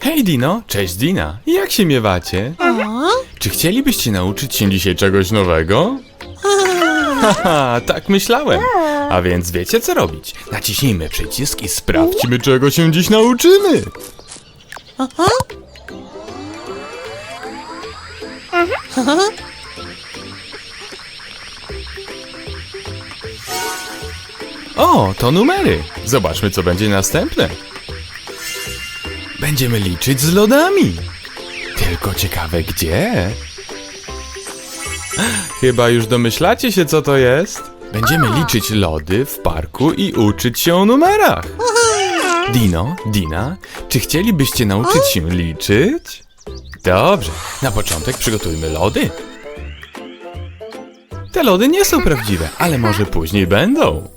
Hej Dino, cześć Dina. Jak się miewacie? Czy chcielibyście nauczyć się dzisiaj czegoś nowego? Haha, tak myślałem. A więc wiecie co robić. Naciśnijmy przycisk i sprawdźmy czego się dziś nauczymy. O, to numery. Zobaczmy co będzie następne. Będziemy liczyć z lodami. Tylko ciekawe gdzie? Chyba już domyślacie się, co to jest? Będziemy liczyć lody w parku i uczyć się o numerach. Dino, Dina, czy chcielibyście nauczyć się liczyć? Dobrze, na początek przygotujmy lody. Te lody nie są prawdziwe, ale może później będą.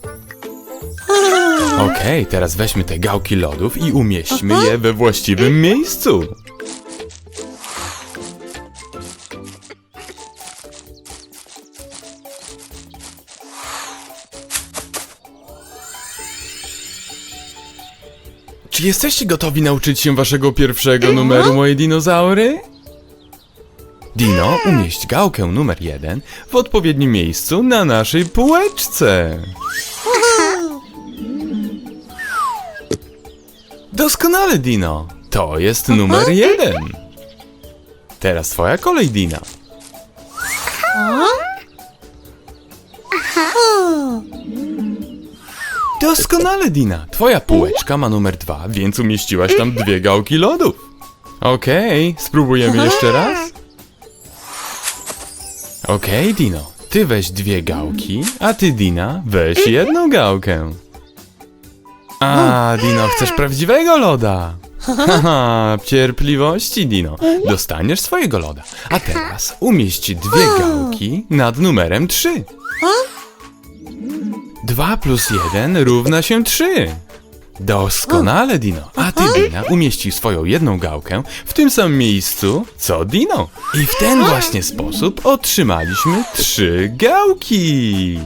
Okej, teraz weźmy te gałki lodów i umieśćmy je we właściwym miejscu. Czy jesteście gotowi nauczyć się waszego pierwszego numeru, moje dinozaury? Dino, umieść gałkę numer jeden w odpowiednim miejscu na naszej półeczce. Doskonale, Dino. To jest numer jeden. Teraz twoja kolej, Dina. Doskonale, Dina. Twoja półeczka ma numer dwa, więc umieściłaś tam dwie gałki lodów. Okej, spróbujemy jeszcze raz. Okej, Dino. Ty weź dwie gałki, a ty, Dina, weź jedną gałkę. A, Dino, chcesz prawdziwego loda? Haha, cierpliwości, Dino. Dostaniesz swojego loda. A teraz umieść dwie gałki nad numerem 3. 2 plus 1 równa się 3. Doskonale, Dino. A ty, Dina, umieścisz swoją jedną gałkę w tym samym miejscu, co Dino. I w ten właśnie sposób otrzymaliśmy trzy gałki.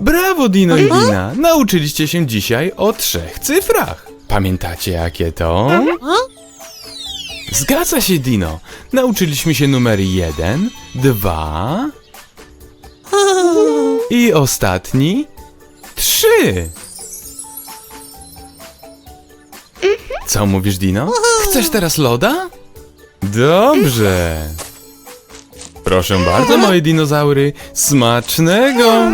Brawo, Dino i Dina. Nauczyliście się dzisiaj o trzech cyfrach. Pamiętacie, jakie to? Zgadza się, Dino. Nauczyliśmy się numery 1, 2 i ostatni 3. Co mówisz, Dino? Chcesz teraz loda? Dobrze. Proszę bardzo, moje dinozaury. Smacznego!